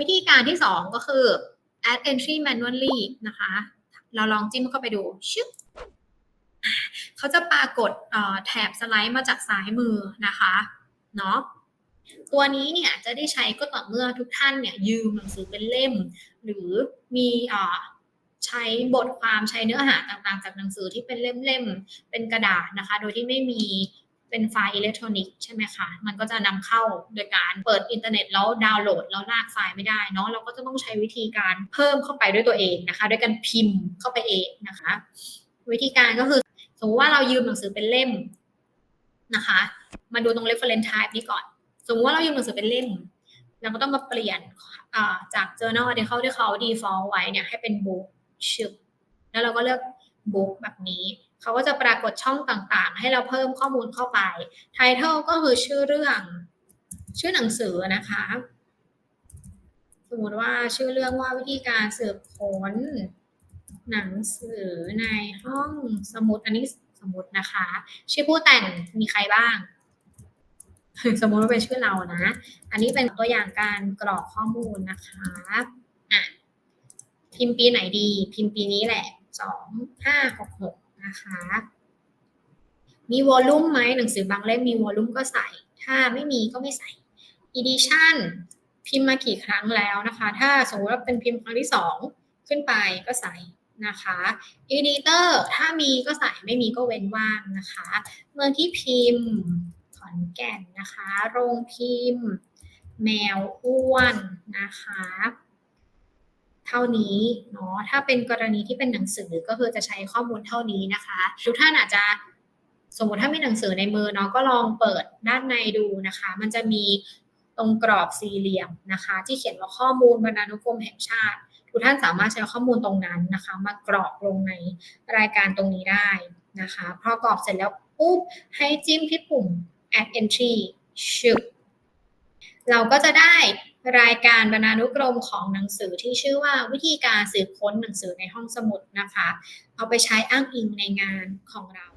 วิธีการที่สองก็คือ add entry manually นะคะ เราลองจิ้มเข้าไปดูชึบเขาจะปรากฏแถบสไลด์มาจากซ้ายมือนะคะเนาะตัวนี้เนี่ยจะได้ใช้ก็ต่อเมื่อทุกท่านเนี่ยยืมหนังสือเป็นเล่ม หรือมีอ่อใช้บทความใช้เนื้อหาต่างๆ จากหนังสือที่เป็นเล่มๆ เป็นกระดาษนะคะ โดยที่ไม่มี เป็นไฟล์อิเล็กทรอนิกส์ใช่ไหมคะ มันก็จะนำเข้าโดยการเปิดอินเทอร์เน็ตแล้วดาวน์โหลดแล้วลากไฟล์ไม่ได้เนาะเราก็จะต้องใช้วิธีการเพิ่มเข้าไปด้วยตัวเองนะคะด้วยการพิมพ์เข้าไปเองนะคะ วิธีการก็คือสมมติว่าเรายืมหนังสือเป็นเล่มนะคะ มาดูตรง reference type นี้ก่อน สมมติว่าเรายืมหนังสือเป็นเล่มเราก็ต้องมาเปลี่ยนจาก journal article ที่เขา default ไว้เนี่ยให้เป็น book ชึบแล้วเราก็เลือก book แบบนี้ เขาก็จะปรากฏช่องต่างๆ ให้เราเพิ่มข้อมูลเข้าไป title ก็คือชื่อเรื่อง ชื่อหนังสือนะคะ สมมติว่าชื่อเรื่องว่าวิธีการสืบค้น หนังสือในห้องสมุดอันนี้สมมตินะคะ ชื่อผู้แต่งมีใครบ้าง สมมติว่าเป็นชื่อเรานะ อันนี้เป็นตัวอย่างการกรอกข้อมูลนะคะอะพิมพ์ปีไหนดี พิมพ์ปีนี้แหละสองห้าหกหก นะคะ มีวอลลุ่มไหมหนังสือบางเล่มมีวอลลุ่มก็ใส่ ถ้าไม่มีก็ไม่ใส่ edition พิมพ์มากี่ครั้งแล้วนะคะ ถ้าสมมติว่าเป็นพิมพ์ครั้งที่สองขึ้นไปก็ใส่นะคะ editor ถ้ามีก็ใส่ไม่มีก็เว้นว่างนะคะ เมืองที่พิมพ์ขอนแก่นนะคะ โรงพิมพ์ แมวอ้วนนะคะ ท่านี้เนาะถ้าเป็นกรณีที่เป็นหนังสือก็คือจะใช้ข้อมูลเท่านี้นะคะทุกท่านอาจจะสมมติถ้ามีหนังสือในมือเนาะก็ลองเปิดด้านในดูนะคะ มันจะมีตรงกรอบสี่เหลี่ยมนะคะ ที่เขียนว่าข้อมูลบรรณานุกรมแห่งชาติ ทุกท่านสามารถใช้ข้อมูลตรงนั้นนะคะ มากรอกลงในรายการตรงนี้ได้นะคะพอกรอกเสร็จแล้วปุ๊บให้จิ้มที่ปุ่ม add entry ชึบเราก็จะได้ รายการบรรณานุกรมของหนังสือที่ชื่อว่าวิธีการสืบค้นหนังสือในห้องสมุดนะคะ เอาไปใช้อ้างอิงในงานของเรา